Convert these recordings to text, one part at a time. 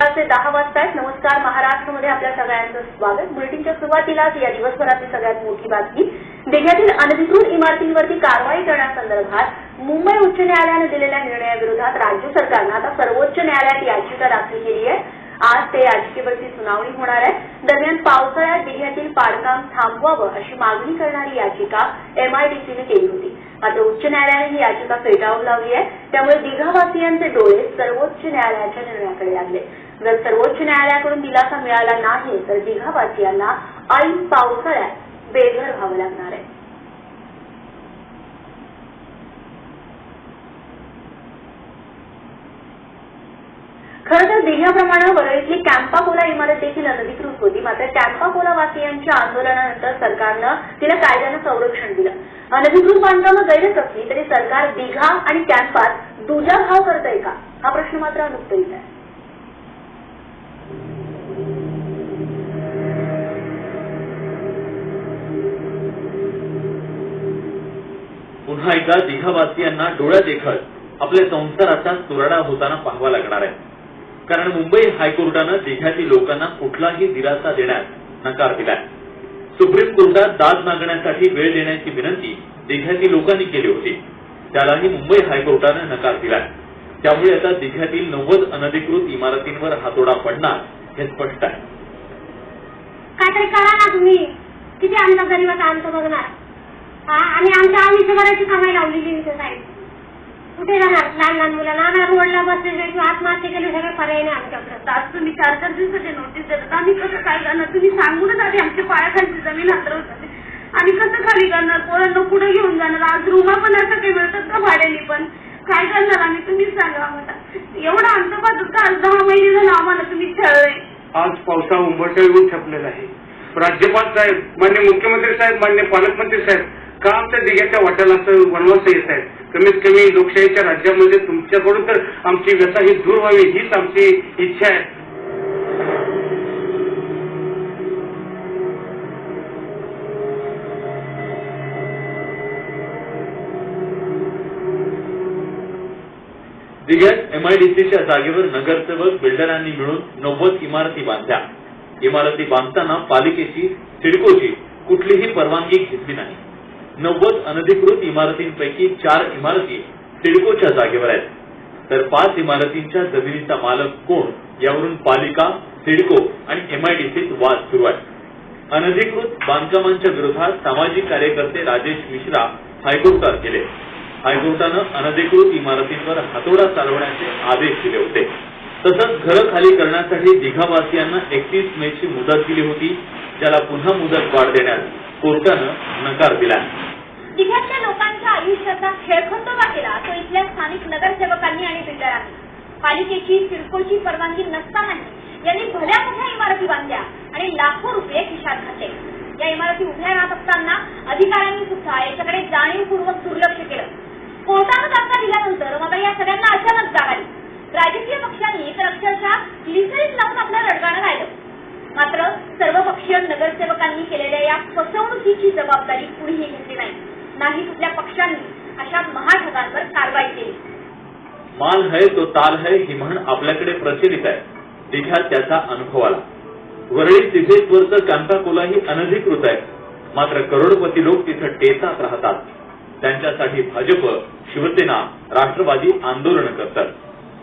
दहा वाजतायत. नमस्कार महाराष्ट्रमध्ये आपल्या सगळ्यांचं स्वागत. बुलेटिनच्या सुरुवातीलाच या दिवसभरातली सगळ्यात मोठी बातमी. देशातील अनधिकृत इमारतींवरती कारवाई करण्यासंदर्भात मुंबई उच्च न्यायालयानं दिलेल्या निर्णयाविरोधात राज्य सरकारनं आता सर्वोच्च न्यायालयात याचिका दाखल केली आहे. आज ते याचिकेवरची सुनावणी होणार आहे. दरम्यान पावसाळ्यात जिल्ह्यातील पाडकाम थांबवावं अशी मागणी करणारी याचिका एमआयडीसीने केली होती. मात्र उच्च न्यायालयाने ही याचिका फेटाळून लावली आहे. त्यामुळे दिघावासियांचे डोळे सर्वोच्च न्यायालयाच्या निर्णयाकडे लागले. जर सर्वोच्च न्यायालयाकडून दिलासा मिळाला नाही तर दिघावासियांना ऐन पावसाळ्यात बेघर व्हावं लागणार आहे. खरं तर दिघ्याप्रमाणे वरळीतली कॅम्पा कोला इमारत देखील अनधिकृत होती. मात्र कॅम्पा कोला वासियांच्या आंदोलनानंतर सरकारनं तिला कायद्यानं संरक्षण दिलं. अनधिकृत बांधकामं गैरच असली तरी सरकार दिघा आणि कॅम्पात दुजा भाव करतंय का? हा प्रश्न मात्र अनुत्तरित आहे. पुन्हा एकदा दिघावासियांना डोळ्यात देखत आपल्या संसाराचा तुरडा होताना पाहावा लागणार आहे. कारण मुंबई हायकोर्टानं दिघ्यातील लोकांना कुठलाही दिलासा देण्यास नकार दिलाय. सुप्रीम कोर्टात दाद मागण्यासाठी वेळ देण्याची विनंती दिघ्यातील लोकांनी केली होती. त्यालाही मुंबई हायकोर्टानं नकार दिलाय. त्यामुळे आता दिघ्यातील नव्वद अनधिकृत इमारतींवर हातोडा पडणार हे स्पष्ट आहे. काहीतरी करा ना तुम्ही. किती आमचा गरीबाचा आमचं बघणार? आणि आमच्या आयुष्यभराची कमाई लावलेली आहे इथे साहेब. कुठे जाणार लहान लहान मुलांना आम्ही रोडला बसलेले किंवा आत्महत्या केली सगळे पर्याय नाही आमच्याकडे. आज तुम्ही चार चार दिवसाची नोटीस देतात. आम्ही कसं काय करणार? तुम्ही सांगूनच आधी आमच्या पायाखालची जमीन हातरवतात आणि कसं खाली करणार? पोरांना पुढे घेऊन जाणार? आज रुमा पण असं काही मिळतात का भाड्याने पण? काय करणार आम्ही? तुम्हीच सांगा आम्हाला. एवढं आमचं पद्धत आज दहा महिने झालं आम्हाला तुम्ही छळलंय आज पावसा उंबरठा येऊन छापलेला आहे. राज्यपाल साहेब मान्य मुख्यमंत्री साहेब मान्य पालकमंत्री साहेब का आमच्या दिघ्याच्या वाट्याला असं वनवास येत आहे कमीत कमी लोकशाहीच्या राज्यामध्ये तुमच्याकडून तर आमची व्यथा ही दूर व्हावी हीच आमची इच्छा आहे. दिघ्यात एमआयडीसीच्या जागेवर नगरसेवक बिल्डरांनी मिळून नव्वद इमारती बांधल्या. इमारती बांधताना पालिकेची सिडकोची कुठलीही परवानगी घेतली नाही. नव्वद अनधिकृत इमारतींपैकी चार इमारती सिडकोच्या जागेवर आहेत. तर पाच इमारतींच्या जमिनीचा मालक कोण? यावरून पालिका सिडको आणि एमआयडीसीत वाद सुरू आहे. अनधिकृत बांधकामांच्या विरोधात सामाजिक कार्यकर्ते राजेश मिश्रा हायकोर्टात गेले. हायकोर्टानं अनधिकृत इमारतींवर हातोडा चालवण्याचे आदेश दिले होते. तसंच घरं खाली करण्यासाठी दिघावासियांना एकतीस मेची मुदत दिली होती. ज्याला पुन्हा मुदत वाढ देण्यास कोर्टानं नकार दिला तिघातल्या लोकांच्या आयुष्याचा खेळखंडोबा केला तो इथल्या स्थानिक नगरसेवकांनी आणि बिल्डरांनी. पालिकेची सिडकोची परवानगी नसतानाही यांनी भल्या मोठ्या इमारती बांधल्या आणि लाखो रुपये खिशात घातले. या इमारती उभ्या राहत असताना अधिकाऱ्यांनी सुद्धा याच्याकडे जाणीवपूर्वक दुर्लक्ष केलं. कोर्टानं तक्ता दिल्यानंतर मात्र या सगळ्यांना अचानक जाग आली. राजकीय पक्षांनी तर अक्षरशः लिसरीत लावून आपलं रडगाणं राहिलं मात्र सर्वपक्षीय नगरसेवकांनी केलेल्या या फसवणुकीची जबाबदारी कुणीही घेतली नाही. नाही कुठल्या पक्षांनी अशा महाठगांवर कारवाई केली. माल है तो ताल है ही म्हण आपल्याकडे प्रचलित आहे. दिघ्यात त्याचा अनुभव आला. वरळी सिद्धेश्वरचं कांताकोला ही अनधिकृत आहे मात्र करोडपती लोक तिथं टेचात राहतात. त्यांच्यासाठी भाजप शिवसेना राष्ट्रवादी आंदोलन करतात.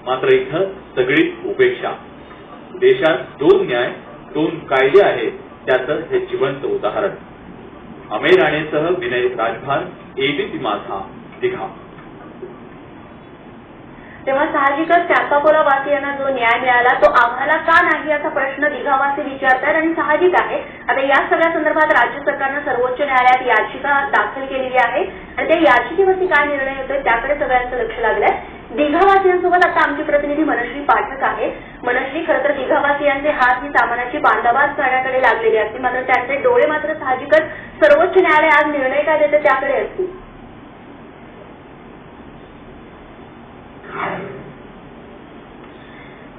मात्र इथं सगळीच उपेक्षा. देशात दोन न्याय दोन कायदे आहेत त्याचं हे जिवंत उदाहरण. अमेर राणेसह विनय राजभार एबीपी माझा दिघा. तेव्हा साहजिकच कॅम्पाकोला वासियांना जो न्याय मिळाला तो आम्हाला का नाही असा प्रश्न दिघावासी विचारतात आणि साहजिक आहे. आता या सगळ्या संदर्भात राज्य सरकारनं सर्वोच्च न्यायालयात याचिका दाखल केलेली आहे आणि त्या याचिकेवरती काय निर्णय होतोय त्याकडे सगळ्यांचं लक्ष लागलंय. दिघावासियांसोबत आता आमची प्रतिनिधी मनश्री पाठक आहे. मनश्री खरं तर दिघावासियांचे हात ही सामानाची बांधाबाद करण्याकडे लागलेली असतील मात्र त्यांचे डोळे मात्र साहजिकच सर्वोच्च न्यायालय आज निर्णय काय देते त्याकडे असतील?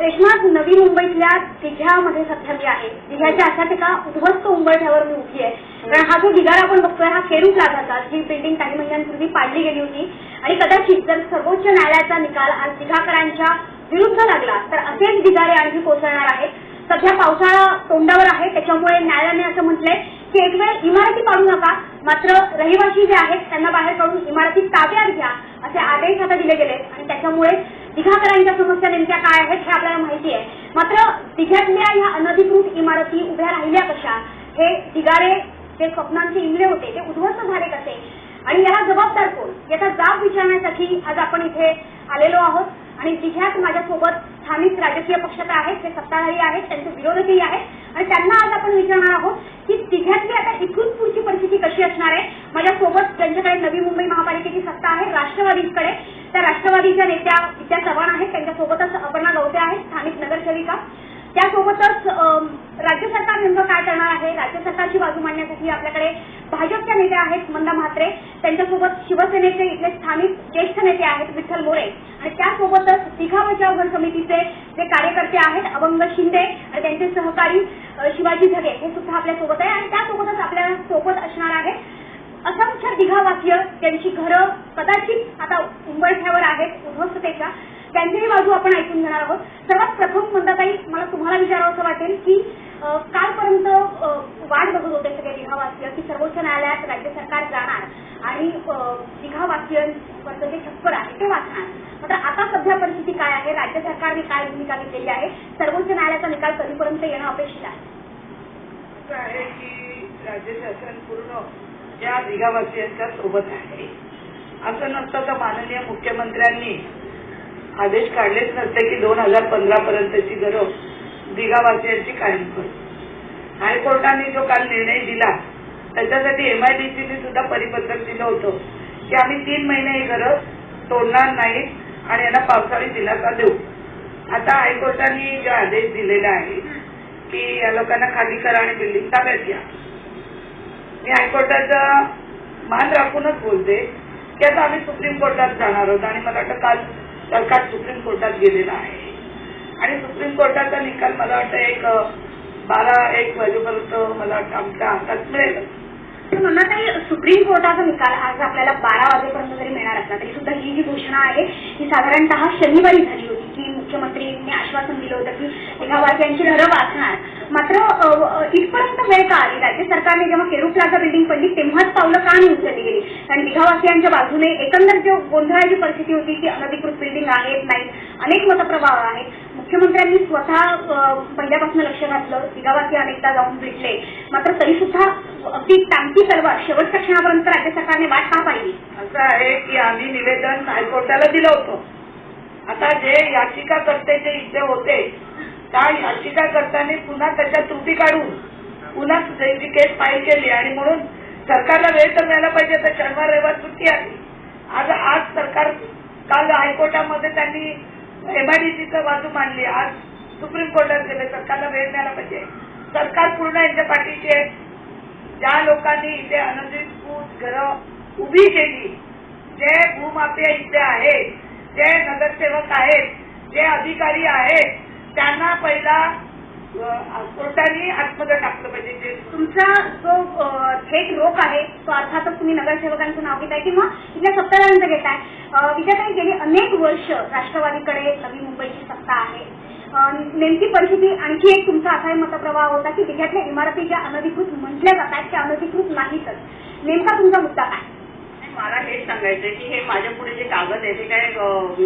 रेश्मा नवी मुंबईतल्या दिघ्यामध्ये सध्या मी आहे. दिघ्याच्या अशाच एका उद्ध्वस्त उंबरठ्यावर मी उभी आहे. कारण हा जो ढिगार आपण बघतोय हा खेरू प्लाझाचा जी बिल्डिंग काही महिन्यांपूर्वी पाडली गेली होती. आणि कदाचित जर सर्वोच्च न्यायालयाचा निकाल आज दिघाकरांच्या विरुद्ध लागला तर असेच ढिगारे आणखी कोसळणार सध्या पावसाळा तोंडावर आहे त्याच्यामुळे न्यायालयाने असं म्हटलंय की एक वेळ इमारती पाडू नका. मात्र रहिवासी जे आहेत त्यांना बाहेर काढून इमारती ताब्यात घ्या असे आदेश आता दिले गेले आणि त्याच्यामुळे दिघाकरांच्या समस्या नेमक्या काय आहेत हे आपल्याला माहिती आहे. मात्र दिघ्यातल्या ह्या अनधिकृत इमारती उभ्या राहिल्या कशा? हे दिगारे जे स्वप्नांचे इमले होते ते उद्ध्वस्त झाले कसे? आणि याला जबाबदार कोण? याचा जाब विचारण्यासाठी आज आपण इथे आलेलो आहोत. आणि दिघ्यात माझ्यासोबत स्थानिक राजकीय पक्ष तर आहेत ते सत्ताधारी आहेत त्यांचे विरोधकही आहेत. आणि त्यांना आज आपण विचारणार आहोत की तिघ्यातली आता इथून पुढची परिस्थिती कशी असणार आहे? माझ्यासोबत ज्यांच्याकडे नवी मुंबई महापालिकेची सत्ता आहे राष्ट्रवादीकडे त्या राष्ट्रवादीच्या नेत्या विद्या चव्हाण आहेत त्यांच्यासोबतच अपर्णा गवते आहेत स्थानिक नगरसेविका. त्यासोबतच राज्य सरकार नेमकं काय करणार आहे? राज्य सरकारची बाजू मांडण्यासाठी आपल्याकडे भाजपच्या नेत्या आहेत मंदा म्हात्रे त्यांच्यासोबत शिवसेनेचे इथले स्थानिक ज्येष्ठ नेते आहेत विठ्ठल मोरे. आणि त्यासोबतच तिघा बचाव घर समितीचे जे कार्यकर्ते आहेत अभंग शिंदे आणि त्यांचे सहकारी शिवाजी झगे हे सुद्धा आपल्यासोबत आहे आणि त्यासोबतच आपल्यासोबत असणार आहे असंख्य दिघावासीय त्यांची घरं कदाचित आता उंबरठ्यावर आहेत उद्ध्वस्ततेच्या. त्यांचीही बाजू आपण ऐकून घेणार आहोत. सर्वात प्रथम मंदाताई मला तुम्हाला विचारावं असं वाटेल की कालपर्यंत वाट बघत होते सगळे दिघावासीय की सर्वोच्च न्यायालयात राज्य सरकार जाणार आणि दिघावासियांवरचं जे छप्पर आहे ते वाचणार. मात्र आता सध्या परिस्थिती काय आहे? राज्य सरकारने काय भूमिका घेतलेली आहे? सर्वोच्च न्यायालयाचा निकाल कधीपर्यंत येणं अपेक्षित आहे? असं आहे की राज्य शासन पूर्ण या दिघावासियांच्या सोबत आहे. असं नसतं तर माननीय मुख्यमंत्र्यांनी आदेश काढलेच नसते की दोन हजार पंधरा पर्यंतची गरज दिघावासियांची कायम करू. हायकोर्टाने जो काल निर्णय दिला त्याच्यासाठी एमआयडीसीने सुद्धा परिपत्रक दिलं होतं की आम्ही तीन महिने ही घरं तोडणार नाहीत आणि यांना पावसाळी दिलासा देऊ. आता हायकोर्टाने जे आदेश दिलेला आहे की या लोकांना खाली करा आणि बिल्डिंग ताब्यात घ्या. मी हायकोर्टाचा मान राखूनच बोलते की आता आम्ही सुप्रीम कोर्टात जाणार आहोत आणि मला वाटतं काल सरकार सुप्रीम कोर्टात गेलेलं आहे. आणि सुप्रीम कोर्टाचा निकाल मला वाटतं एक बारा एक वाजेपर्यंत मला आमच्या हातात मिळेल. तर म्हणताही सुप्रीम कोर्टाचा निकाल आज आपल्याला बारा वाजेपर्यंत जरी मिळणार असला तरी सुद्धा ही जी घोषणा आहे ही साधारणतः शनिवारी झाली होती की मुख्यमंत्रींनी आश्वासन दिलं होतं की दिघावासियांची घरं वाचणार. मात्र इथपर्यंत वेळ का आली? राज्य सरकारने जेव्हा केरू प्लाझा बिल्डिंग पडली तेव्हाच पावलं का नाही उचलली गेली? कारण दिघावासियांच्या बाजूने एकंदर जो गोंधळाची परिस्थिती होती की अनधिकृत बिल्डिंग आहेत नाही अनेक मतप्रवाह आहेत मुख्यमंत्र्यांनी स्वतः पहिल्यापासून लक्ष घातलं दिघावासी अनेकदा जाऊन भेटले. मात्र तरी सुद्धा अगदी टांगती तलवार शेवटच्या क्षणापर्यंत राज्य सरकारने वाट का पाहिली? असं आहे की आम्ही निवेदन हायकोर्टाला दिलं होतं. आता जे याचिकाकर्ते जे इथे होते त्या याचिकाकर्त्याने पुन्हा त्याच्या त्रुटी काढून पुन्हा त्यांची केस फाईल केली आणि म्हणून सरकारला वेळ तर मिळायला पाहिजे तर शनिवार रविवार सुट्टी आली आज आज सरकार काल हायकोर्टामध्ये त्यांनी एमआयडीसीचं बाजू मांडली आज सुप्रीम कोर्टात गेले सरकारला वेळ मिळाला पाहिजे. सरकार पूर्ण यांच्या पाठीचे आहे. ज्या लोकांनी इथे अनधिकृत घरं उभी केली जे भूमाफिया इथे आहेत जे नगरसेवक आहेत जे अधिकारी आहेत त्यांना पहिला स्वतःने आतमध्ये टाकलं पाहिजे. जे तुमचा जो थेट रोख आहे तो अर्थातच तुम्ही नगरसेवकांचं नाव घेताय किंवा इथल्या सत्ताधाऱ्यांचं घेताय. अ, गेली अनेक वर्ष राष्ट्रवादीकडे नवी मुंबईची सत्ता आहे. नेमकी परिस्थिती आणखी एक तुमचा असाही मतप्रवाह होता की जिल्ह्यातल्या इमारती ज्या अनधिकृत म्हटल्या जातात त्या अनधिकृत नाहीतच. नेमका तुमचा मुद्दा काय? मला हेच सांगायचं की हे माझ्या पुढे जे कागद आहे ते काय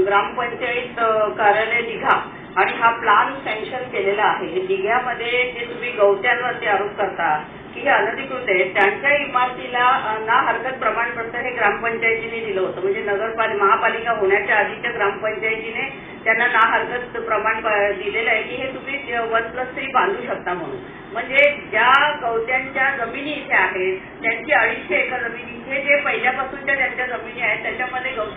ग्रामपंचायत कार्यालय दिघा. आणि हा प्लान सँक्शन केलेला आहे. दिघ्यामध्ये जे तुम्ही गवत्यांवरती आरोप करता की हे अनधिकृत आहे त्यांच्या इमारतीला ना हरकत प्रमाणपत्र हे ग्रामपंचायतीने दिलं होतं. म्हणजे नगरपालिका महापालिका होण्याच्या आधीच्या ग्रामपंचायतीने त्यांना ना हरकत प्रमाण दिलेलं आहे की हे तुम्ही वन प्लस थ्री बांधू शकता म्हणून. म्हणजे ज्या गवत्यांच्या जमिनी इथे आहेत त्यांची अडीचशे एकर जमिनी इथे जे पहिल्यापासूनच्या त्यांच्या जमिनी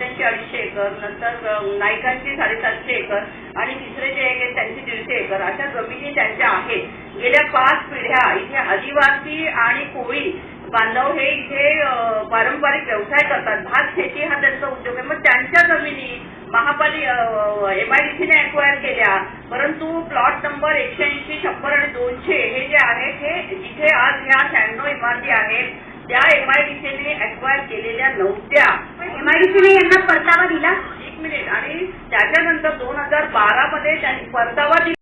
त्यांची अडीचशे एकर नंतर नायकांची साडेसातशे एकर आणि तिसरे जे एक आहेत त्यांची दीडशे एकर. अशा जमिनी त्यांच्या आहेत. गेल्या पाच पिढ्या इथे आदिवासी आणि कोळी बांधव हे इथे पारंपरिक व्यवसाय करतात. भात शेती हा त्यांचा उद्योग आहे. मग त्यांच्या जमिनी महापाली एमआयडीसीने अक्वायर केल्या. परंतु प्लॉट नंबर एकशे ऐंशी शंभर आणि दोनशे हे जे आहेत हे जिथे आज ह्या शहाण्णव इमारती आहेत. त्या एमआयडीसीने अक्वायर केलेल्या नव्हत्या. एमआयडीसीने यांना परतावा दिला? एक मिनिट आणि त्याच्यानंतर दोन हजार बारा मध्ये त्यांनी परतावा दिला.